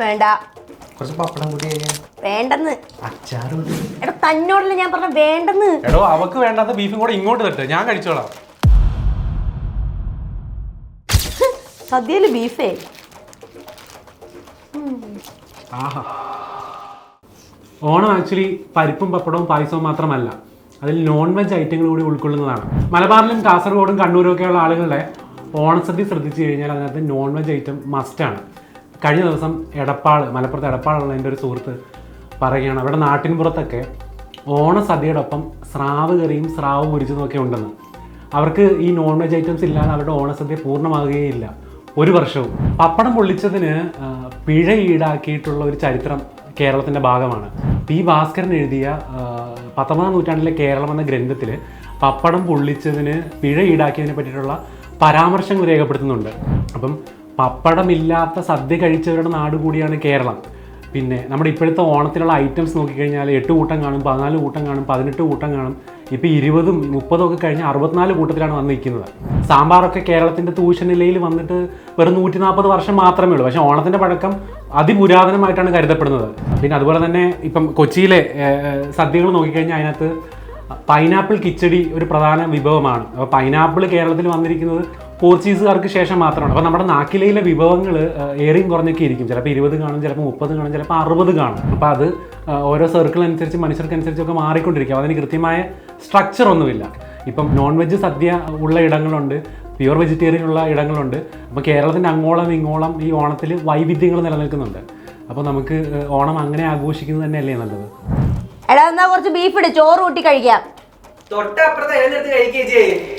വേണ്ട. കുറച്ച് പപ്പടം കൂടി കഴിക്കാം വേണ്ടെന്ന്. അച്ചാറ് എടാ തന്നോടല്ല ഞാൻ പറഞ്ഞ വേണ്ടെന്ന്. എടോ അവക്ക് വേണ്ടാത്ത ബീഫും കൂടെ ഇങ്ങോട്ട് തട്ട്. ഞാൻ കഴിച്ചോളാം. സദ്യയിൽ ബീഫേ ആഹാ. ഓണം ആക്ച്വലി പരിപ്പും പപ്പടവും പായസവും മാത്രമല്ല. അതിൽ നോൺ വെജ് ഐറ്റങ്ങൾ കൂടി ഉൾക്കൊള്ളുന്നതാണ്. മലബാറിലും കാസർഗോഡും കണ്ണൂരും ഒക്കെയുള്ള ആളുകളുടെ ഓണസദ്യ ശ്രദ്ധിച്ചു കഴിഞ്ഞാൽ അതിനകത്ത് നോൺ വെജ് ഐറ്റം മസ്റ്റാണ് കഴിഞ്ഞ ദിവസം എടപ്പാൾ മലപ്പുറത്ത് എടപ്പാളുള്ള എന്റെ ഒരു സുഹൃത്ത് പറയുകയാണ്. അവിടെ നാട്ടിൻപുറത്തൊക്കെ ഓണസദ്യയോടൊപ്പം സ്രാവ് കറിയും സ്രാവ് പൊരിച്ചതും ഒക്കെ ഉണ്ടെന്ന്. അവർക്ക് ഈ നോൺ വെജ് ഐറ്റംസ് ഇല്ലാതെ അവരുടെ ഓണസദ്യ പൂർണമാകുകയില്ല. ഒരു വർഷവും. പപ്പടം പൊള്ളിച്ചതിന് പിഴ ഈടാക്കിയിട്ടുള്ള ഒരു ചരിത്രം കേരളത്തിന്റെ ഭാഗമാണ്. പി ഭാസ്കരൻ എഴുതിയ പത്തൊമ്പതാം നൂറ്റാണ്ടിലെ കേരളം എന്ന ഗ്രന്ഥത്തിൽ പപ്പടം പൊള്ളിച്ചതിന് പിഴ ഈടാക്കിയതിനെ പറ്റിയിട്ടുള്ള പരാമർശങ്ങൾ രേഖപ്പെടുത്തുന്നുണ്ട്. അപ്പം പപ്പടമില്ലാത്ത സദ്യ കഴിച്ചവരുടെ നാട് കൂടിയാണ് കേരളം. പിന്നെ നമ്മുടെ ഇപ്പോഴത്തെ ഓണത്തിലുള്ള ഐറ്റംസ് നോക്കിക്കഴിഞ്ഞാൽ എട്ട് കൂട്ടം കാണും പതിനാല് കൂട്ടം കാണും പതിനെട്ട് കൂട്ടം കാണും. ഇപ്പോൾ ഇരുപതും മുപ്പതും ഒക്കെ കഴിഞ്ഞ് അറുപത്തിനാല് കൂട്ടത്തിലാണ് വന്ന് നിൽക്കുന്നത് സാമ്പാറൊക്കെ കേരളത്തിന്റെ തൂഷനിലയിൽ വന്നിട്ട് വെറും നൂറ്റി നാൽപ്പത് വർഷം മാത്രമേ ഉള്ളൂ. പക്ഷേ ഓണത്തിന്റെ പഴക്കം അതിപുരാതനമായിട്ടാണ് കരുതപ്പെടുന്നത്. പിന്നെ അതുപോലെ തന്നെ ഇപ്പം കൊച്ചിയിലെ സദ്യകൾ നോക്കിക്കഴിഞ്ഞാൽ അതിനകത്ത് പൈനാപ്പിൾ കിച്ചടി ഒരു പ്രധാന വിഭവമാണ്. അപ്പോൾ പൈനാപ്പിൾ കേരളത്തിൽ വന്നിരിക്കുന്നത് പോർച്ചുഗീസുകാർക്ക് ശേഷം മാത്രമാണ്. അപ്പോൾ നമ്മുടെ നാക്കിലയിലെ വിഭവങ്ങൾ ഏറെയും കുറഞ്ഞൊക്കെ ഇരിക്കും. ചിലപ്പോൾ ഇരുപത് കാണും ചിലപ്പോൾ മുപ്പത് കാണും ചിലപ്പോൾ അറുപത് കാണും. അപ്പോൾ അത് ഓരോ സർക്കിൾ അനുസരിച്ച് മനുഷ്യർക്കനുസരിച്ചൊക്കെ മാറിക്കൊണ്ടിരിക്കും. അതിന് കൃത്യമായ സ്ട്രക്ചർ ഒന്നുമില്ല. ഇപ്പം നോൺ വെജ് സദ്യ ഉള്ള ഇടങ്ങളുണ്ട് പ്യുവർ വെജിറ്റേറിയൻ ഉള്ള ഇടങ്ങളുണ്ട്. അപ്പോൾ കേരളത്തിന്റെ അങ്ങോളം ഇങ്ങോളം ഈ ഓണത്തിൽ വൈവിധ്യങ്ങൾ നിലനിൽക്കുന്നുണ്ട്. അപ്പോൾ നമുക്ക് ഓണം അങ്ങനെ ആഘോഷിക്കുന്നത് തന്നെയല്ലേ നല്ലത്? എടാ എന്നാ കുറച്ച് ബീഫ് ഇട് ചോറ് കൂട്ടി കഴിക്കാം. തൊട്ടപ്പുറത്തെ കഴിക്കുകയും ചെയ്യേ.